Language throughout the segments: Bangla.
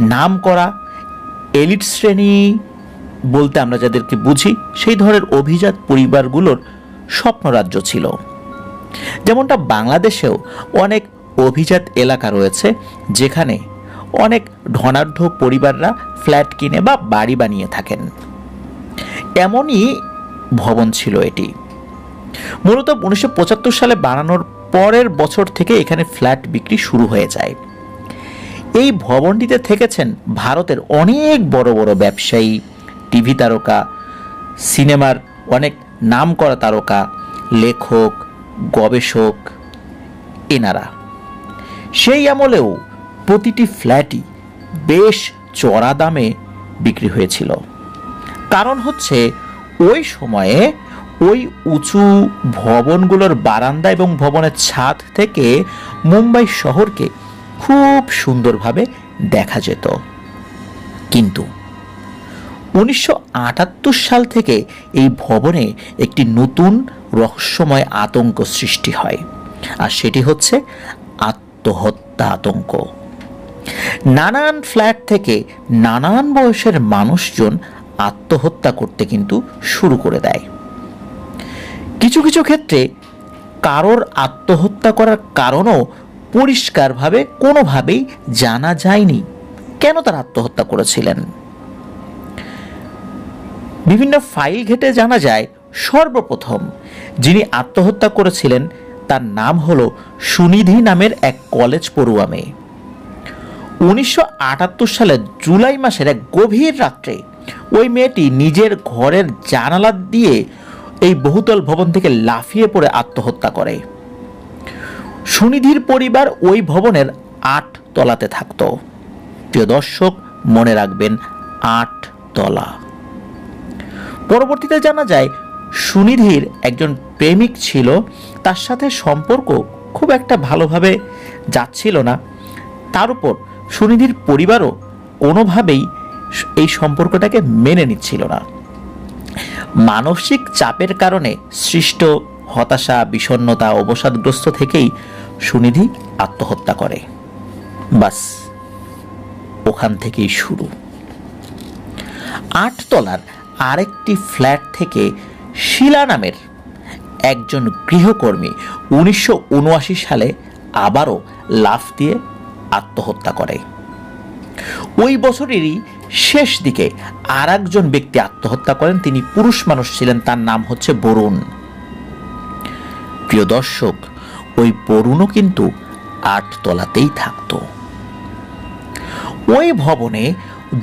নাম করা এলিট শ্রেণি বলতে আমরা যাদেরকে বুঝি, সেই ধরনের অভিজাত পরিবারগুলোর স্বপ্নরাজ্য ছিল। যেমনটা বাংলাদেশেও অনেক অভিজাত এলাকা রয়েছে, যেখানে অনেক ধনাঢ্য পরিবাররা ফ্ল্যাট কিনে বা বাড়ি বানিয়ে থাকেন। এমনই ভবন ছিল এটি। মূলত উনিশশো পঁচাত্তর সালে বানানোর পরের বছর থেকে এখানে ফ্ল্যাট বিক্রি শুরু হয়ে যায়। এই ভবনটিতে থেকেছেন ভারতের অনেক বড় বড় ব্যবসায়ী, টিভি তারকা, সিনেমার অনেক নামকরা তারকা, লেখক, গবেষক এনারা। সেই আমলেও প্রতিটি ফ্ল্যাটই বেশ চড়া দামে বিক্রি হয়েছিল। কারণ হচ্ছে ওই সময়ে ওই উঁচু ভবনগুলোর বারান্দা এবং ভবনের ছাদ থেকে মুম্বাই শহরকে খুব সুন্দরভাবে দেখা যেত। কিন্তু উনিশশো আটাত্তর সাল থেকে এই ভবনে একটি নতুন রহস্যময় আতঙ্ক সৃষ্টি হয়, আর সেটি হচ্ছে আত্মহত্যা আতঙ্ক। নানান ফ্ল্যাট থেকে নানান বয়সের মানুষজন আত্মহত্যা করতে কিন্তু শুরু করে দেয়। কিছু কিছু ক্ষেত্রে কারোর আত্মহত্যা করার কারণও পরিষ্কারভাবে কোনোভাবেই জানা যায়নি। কেন তারা আত্মহত্যা করেছিলেন? বিভিন্ন ফাইল ঘেটে জানা যায়, সর্বপ্রথম যিনি আত্মহত্যা করেছিলেন, তার নাম হল সুনিধি নামের এক কলেজ পড়ুয়া মেয়ে। উনিশশো আটাত্তর সালের জুলাই মাসের এক গভীর রাত্রে ওই মেয়েটি নিজের ঘরের জানালা দিয়ে এই বহুতল ভবন থেকে লাফিয়ে পড়ে আত্মহত্যা করে। সুনিধির পরিবার ওই ভবনের আট তলাতে থাকত। প্রিয় দর্শক, মনে রাখবেন, আট তলা। পরবর্তীতে জানা যায়, সুনিধির একজন প্রেমিক ছিল, তার সাথে সম্পর্ক খুব একটা ভালোভাবে যাচ্ছিল না। তার উপর সুনিধির পরিবারও কোনোভাবেই এই সম্পর্কটাকে মেনে নিচ্ছিল না। মানসিক চাপের কারণে সৃষ্ট হতাশা বিষণ্নতা অবসাদগ্রস্ত থেকেই সুনিধি আত্মহত্যা করে। বাস, ওখান থেকেই শুরু। আটতলার আরেকটি ফ্ল্যাট থেকে শিলা নামের একজন গৃহকর্মী উনিশশো উনআশি সালে আবারও লাফ দিয়ে আত্মহত্যা করে। ওই বছরেরই শেষ দিকে আর ব্যক্তি আত্মহত্যা করেন। তিনি পুরুষ মানুষ ছিলেন, তার নাম হচ্ছে বরুণ। প্রিয় দর্শক, ওই বরুণও কিন্তু আটতলাতেই থাকত। ওই ভবনে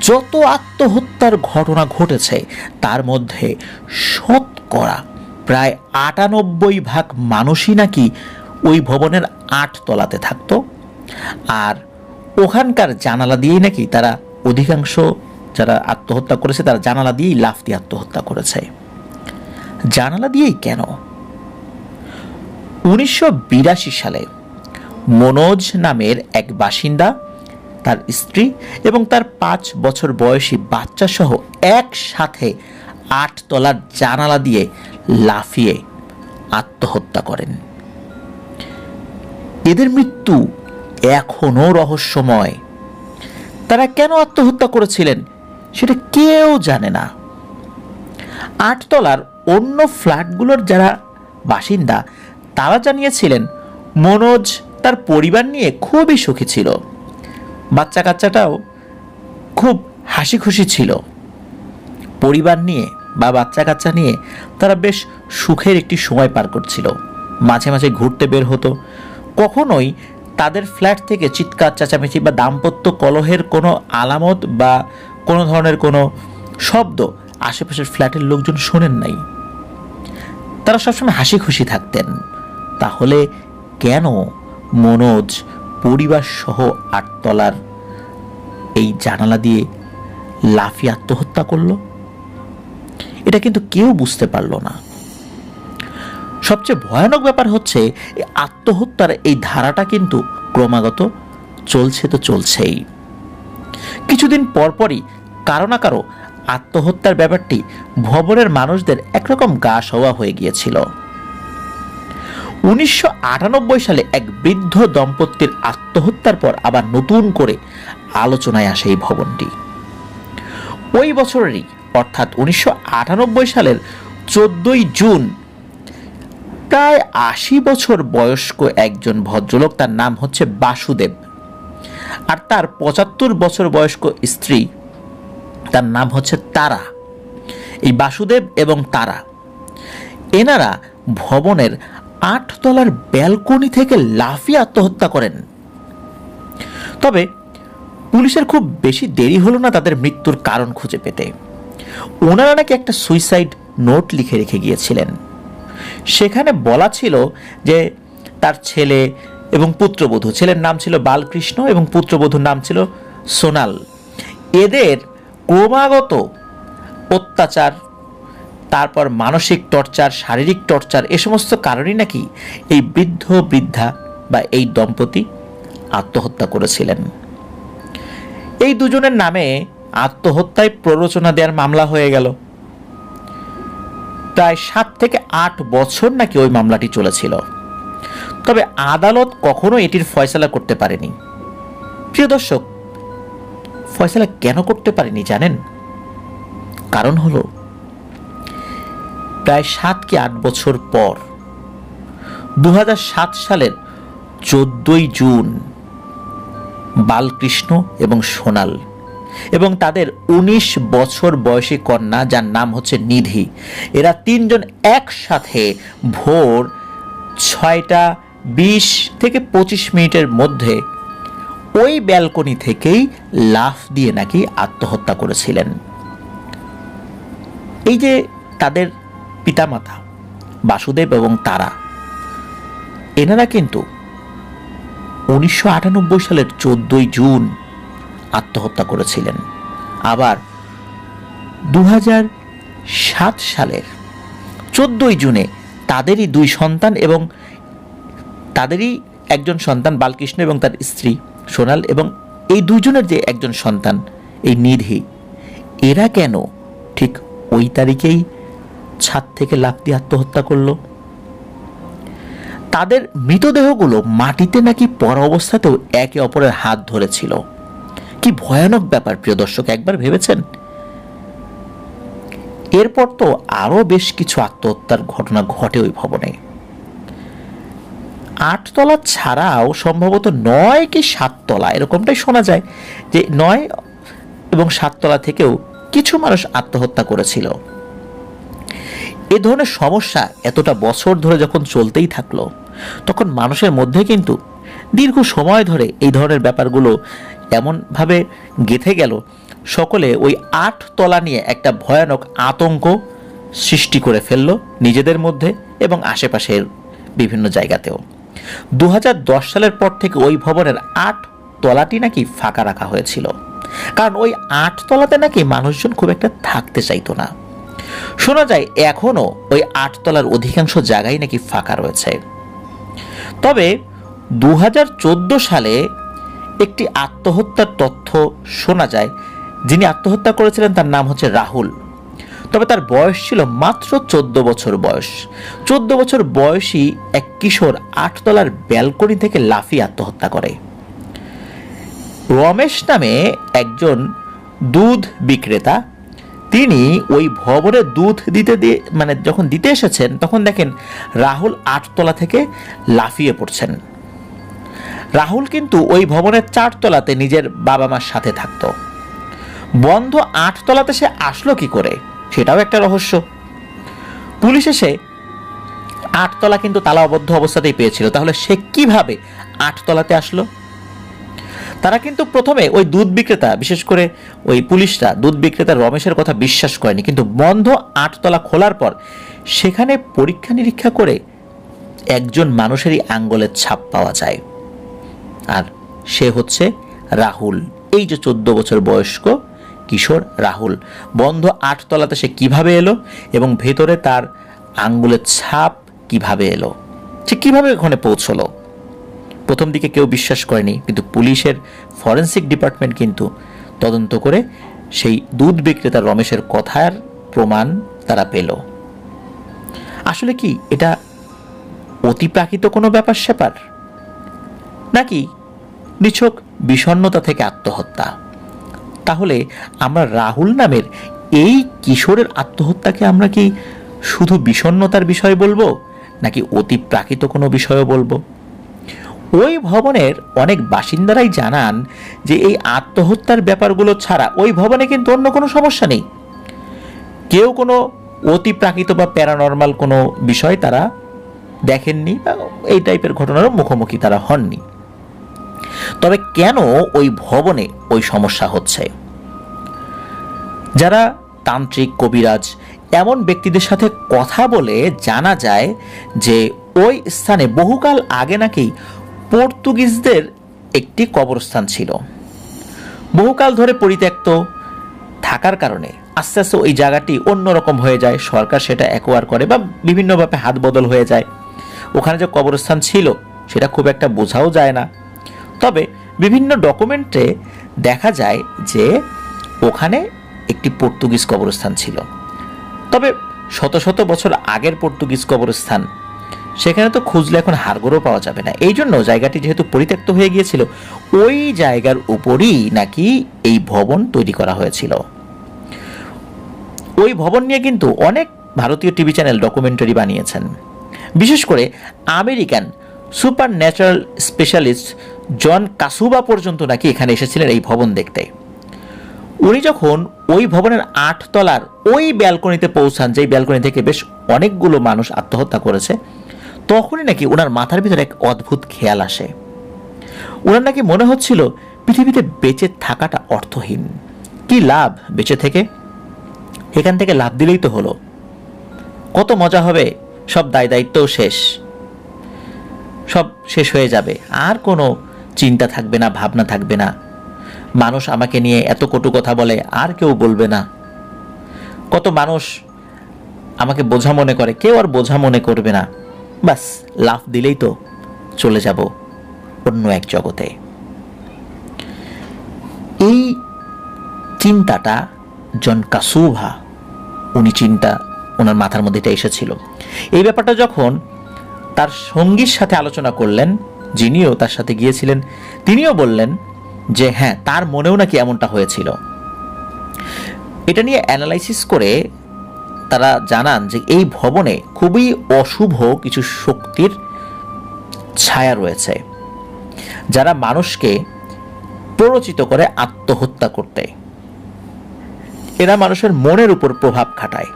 যত আত্মহত্যার ঘটনা ঘটেছে, তার মধ্যে শতকরা প্রায় আটানব্বই ভাগ মানুষই নাকি ওই ভবনের আটতলাতে থাকত। আর ওখানকার জানালা দিয়েই নাকি তারা অধিকাংশ যারা আত্মহত্যা করেছে, তারা জানালা দিয়েই লাফ দিয়ে আত্মহত্যা করেছে। জানালা দিয়েই কেন? উনিশশো বিরাশি সালে মনোজ নামের এক বাসিন্দা, তার স্ত্রী এবং তার পাঁচ বছর বয়সী বাচ্চা সহ একসাথে আট তলার জানালা দিয়ে লাফিয়ে আত্মহত্যা করেন। এদের মৃত্যু এখনও রহস্যময়। তারা কেন আত্মহত্যা করেছিলেন সেটা কেউ জানে না। আটতলার অন্য ফ্ল্যাটগুলোর যারা বাসিন্দা তারা জানিয়েছিলেন, মনোজ তার পরিবার নিয়ে খুবই সুখী ছিল। বাচ্চা কাচ্চাটাও খুব হাসি খুশি ছিল। পরিবার নিয়ে বা বাচ্চা কাচ্চা নিয়ে তারা বেশ সুখের একটি সময় পার করছিল। মাঝে মাঝে ঘুরতে বের হতো। কখনোই তাদের ফ্ল্যাট থেকে চিৎকার, চেঁচামেচি বা দাম্পত্য কলহের কোনো আলামত বা কোনো ধরনের কোনো শব্দ আশেপাশের ফ্ল্যাটের লোকজন শোনেন নাই। তারা সবসময় হাসি খুশি থাকতেন। তাহলে কেন মনোজ পরিবার সহ আটতলার এই জানালা দিয়ে লাফিয়ে আত্মহত্যা করল? এটা কিন্তু কেউ বুঝতে পারল না। সবচেয়ে ভয়ানক ব্যাপার হচ্ছে আত্মহত্যার এই ধারাটা কিন্তু ক্রমাগত চলছে তো চলছেই। কিছুদিন পরপরই কারও না কারও আত্মহত্যার ব্যাপারটি ভবনের মানুষদের একরকম গা সওয়া হয়ে গিয়েছিল। উনিশশো আটানব্বই সালে এক বৃদ্ধ দম্পতির আত্মহত্যার পর আবার নতুন করে আলোচনায় আসে এই ভবনটি। ওই বছরেরই, অর্থাৎ উনিশশো আটানব্বই সালের চোদ্দই জুন, প্রায় আশি বছর বয়স্ক একজন ভদ্রলোক, তার নাম হচ্ছে বাসুদেব। আর তার পঁচাত্তর বছর বয়স্ক স্ত্রী, তার নাম হচ্ছে তারা। এই বাসুদেব এবং তারা, এনারা ভবনের আটতলার ব্যালকনি থেকে লাফিয়ে আত্মহত্যা করেন। তবে পুলিশের খুব বেশি দেরি হলো না তাদের মৃত্যুর কারণ খুঁজে পেতে। ওনারা নাকি একটা সুইসাইড নোট লিখে রেখে গিয়েছিলেন। সেখানে বলা ছিল যে তার ছেলে এবং পুত্রবধূ, ছেলের নাম ছিল বালকৃষ্ণ এবং পুত্রবধূর নাম ছিল সোনাল। এদের ক্রমাগত অত্যাচার তারপর মানসিক টর্চার, শারীরিক টর্চার এ সমস্ত কারণেই নাকি এই বৃদ্ধ, বৃদ্ধা বা এই দম্পতি আত্মহত্যা করেছিলেন। এই দুজনের নামে আত্মহত্যায় প্ররোচনা দেওয়ার মামলা হয়ে গেল। প্রায় সাত থেকে আট বছর নাকি ওই মামলাটি চলেছিল। তবে আদালত কখনো এটির ফয়সলা করতে পারেনি। প্রিয় দর্শক, ফয়সলা কেন করতে পারেনি জানেন? কারণ হলো প্রায় সাত কি আট বছর পর। দু হাজার সাত সালের চোদ্দই জুন, বালকৃষ্ণ এবং সোনাল এবং তাদের ১৯ বছর বয়সী কন্যা যার নাম হচ্ছে নিধি, এরা তিনজন একসাথে ভোর ছয়টা বিশ থেকে পঁচিশ মিনিটের মধ্যে ওই ব্যালকনি থেকেই লাফ দিয়ে নাকি আত্মহত্যা করেছিলেন। এই যে তাদের পিতামাতা, বাসুদেব এবং তারা। এনারা কিন্তু উনিশশো আটানব্বই সালের চোদ্দই জুন আত্মহত্যা করেছিলেন। আবার দু সাত সালের চোদ্দই জুনে তাদেরই দুই সন্তান এবং তাদেরই একজন সন্তান বালকৃষ্ণ এবং তার স্ত্রী সোনাল এবং এই দুজনের যে একজন সন্তান, এই নিধি, এরা কেন ঠিক ওই তারিখেই ছাদ থেকে লাফ দিয়ে আত্মহত্যা করল। তাদের মৃতদেহগুলো মাটিতে নাকি পর অবস্থাতেও একে অপরের হাত ধরেছিল। কি ভয়ানক ব্যাপার, প্রিয় দর্শক, একবার ভেবেছেন? এরপর তো আরও বেশ কিছু আত্মহত্যার ঘটনা ঘটে ওই ভবনে। আটতলা ছাড়াও সম্ভবত নয় কি সাততলা, এরকমটাই শোনা যায় যে নয় এবং সাততলা থেকেও কিছু মানুষ আত্মহত্যা করেছিল। এ ধরনের সমস্যা এতটা বছর ধরে যখন চলতেই থাকল, তখন মানুষের মধ্যে কিন্তু দীর্ঘ সময় ধরে এই ধরনের ব্যাপারগুলো এমনভাবে গেথে গেল, সকলে ওই আট তলা নিয়ে একটা ভয়ানক আতঙ্ক সৃষ্টি করে ফেলল নিজেদের মধ্যে এবং আশেপাশের বিভিন্ন জায়গাতেও। দু হাজার দশ সালের পর থেকে ওই ভবনের আট তলাটি নাকি ফাঁকা রাখা হয়েছিল। কারণ ওই আট তলাতে নাকি মানুষজন খুব একটা থাকতে চাইতো না। শোনা যায় এখনও ওই আটতলার অধিকাংশ জায়গায় নাকি ফাঁকা রয়েছে। তবে দু সালে একটি আত্মহত্যার তথ্য শোনা যায়, যিনি আত্মহত্যা করেছিলেন তার নাম হচ্ছে রাহুল। তবে তার বয়স ছিল মাত্র চোদ্দ বছর বয়স। চোদ্দ বছর বয়সী এক কিশোর আটতলার ব্যালকনি থেকে লাফিয়ে আত্মহত্যা করে। রমেশ নামে একজন দুধ বিক্রেতা তিনি ওই ভবনে দুধ দিতে দিয়ে মানে যখন দিতে এসেছেন, তখন দেখেন রাহুল আটতলা থেকে লাফিয়ে পড়ছেন। রাহুল কিন্তু ওই ভবনের চারতলাতে নিজের বাবা মার সাথে থাকত। বন্ধ আটতলাতে সে আসলো কি করে, সেটাও একটা রহস্য। পুলিশ এসে আটতলা কিন্তু তালা অবদ্ধ অবস্থাতেই পেয়েছিল। তাহলে সে কীভাবে আটতলাতে আসলো? তারা কিন্তু প্রথমে ওই দুধ বিক্রেতা, বিশেষ করে ওই পুলিশরা, দুধ বিক্রেতা রমেশের কথা বিশ্বাস করেনি। কিন্তু বন্ধ আটতলা খোলার পর সেখানে পরীক্ষা নিরীক্ষা করে একজন মানুষেরই আঙ্গলের ছাপ পাওয়া যায়। আর সে হচ্ছে রাহুল। এই যে চোদ্দ বছর বয়স্ক কিশোর রাহুল, বন্ধ আটতলাতে সে কীভাবে এলো এবং ভেতরে তার আঙ্গুলের ছাপ কীভাবে এলো? সে কীভাবে ওখানে পৌঁছলো? প্রথম দিকে কেউ বিশ্বাস করেনি, কিন্তু পুলিশের ফরেন্সিক ডিপার্টমেন্ট কিন্তু তদন্ত করে সেই দুধ বিক্রেতা রমেশের কথার প্রমাণ তারা পেল। আসলে কি এটা অতিপ্রাকৃত কোনো ব্যাপার স্যাপার? নাকি নিছক বিষণ্ণতা থেকে আত্মহত্যা? তাহলে আমরা রাহুল নামের এই কিশোরের আত্মহত্যাকে আমরা কি শুধু বিষণ্ণতার বিষয় বলব, নাকি অতি প্রাকৃত কোনো বিষয়ও বলব? ওই ভবনের অনেক বাসিন্দারাই জানান যে এই আত্মহত্যার ব্যাপারগুলো ছাড়া ওই ভবনে কিন্তু অন্য কোনো সমস্যা নেই। কেউ কোনো অতি প্রাকৃত বা প্যারানর্মাল কোনো বিষয় তারা দেখেননি বা এই টাইপের ঘটনারও মুখোমুখি তারা হননি। তবে কেন ওই ভবনে ওই সমস্যা হচ্ছে? যারা তান্ত্রিক, কবিরাজ এমন ব্যক্তিদের সাথে কথা বলে জানা যায় যে ওই স্থানে বহুকাল আগে নাকি পর্তুগিজদের একটি কবরস্থান ছিল। বহুকাল ধরে পরিত্যক্ত থাকার কারণে আস্তে আস্তে ওই জায়গাটি অন্যরকম হয়ে যায়। সরকার সেটা অ্যাকোয়ার করে বা বিভিন্নভাবে হাত বদল হয়ে যায়। ওখানে যে কবরস্থান ছিল, সেটা খুব একটা বোঝাও যায় না। তবে বিভিন্ন ডকুমেন্টে দেখা যায় যে ওখানে একটি পর্তুগিজ কবরস্থান ছিল। তবে শত শত বছর আগের পর্তুগিজ কবরস্থান সেখানে তো খুঁজলে এখন হাড়গোড়ও পাওয়া যাবে না। এই জন্য জায়গাটি যেহেতু পরিত্যক্ত হয়ে গিয়েছিল, ওই জায়গার উপরই নাকি এই ভবন তৈরি করা হয়েছিল। ওই ভবন নিয়ে কিন্তু অনেক ভারতীয় টিভি চ্যানেল ডকুমেন্টারি বানিয়েছেন। বিশেষ করে American supernatural specialist John Kasuba পর্যন্ত নাকি এখানে এসেছিলেন এই ভবন দেখতে। উনি যখন ওই ভবনের আট তলার ওই ব্যালকনিতে পৌঁছান, যেই ব্যালকনি থেকে বেশ অনেকগুলো মানুষ আত্মহত্যা করেছে তখনই নাকি ওনার মাথার ভিতরে এক অদ্ভুত খেয়াল আসে। ওনার নাকি মনে হচ্ছিল পৃথিবীতে বেঁচে থাকাটা অর্থহীন। কি লাভ বেঁচে থেকে? এখান থেকে লাভ দিলেই তো হলো। কত মজা হবে, সব দায় দায়িত্বও শেষ। সব শেষ হয়ে যাবে, আর কোনো চিন্তা থাকবে না, ভাবনা থাকবে না। মানুষ আমাকে নিয়ে এত কটু কথা বলে, আর কেউ বলবে না। কত মানুষ আমাকে বোঝা মনে করে, কেউ আর বোঝা মনে করবে না। বাস, লাফ দিলেই তো চলে যাব অন্য এক জগতে। এই চিন্তাটা জন কাসুভা, উনি চিন্তা ওনার মাথার মধ্যে এটা এসেছিল। এই ব্যাপারটা যখন তার সঙ্গীর সাথে আলোচনা করলেন, যিনিও তার সাথে গিয়েছিলেন, তিনিও বললেন যে হ্যাঁ তার মনেও নাকি এমনটা হয়েছিল। এটা নিয়ে অ্যানালাইসিস করে তারা জানান যে এই ভবনে খুবই অশুভ কিছু শক্তির ছায়া রয়েছে, যারা মানুষকে প্ররোচিত করে আত্মহত্যা করতে। এরা মানুষের মনের উপর প্রভাব খাটায়।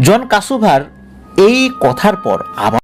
জন কাসুভার এই কথার পর আবার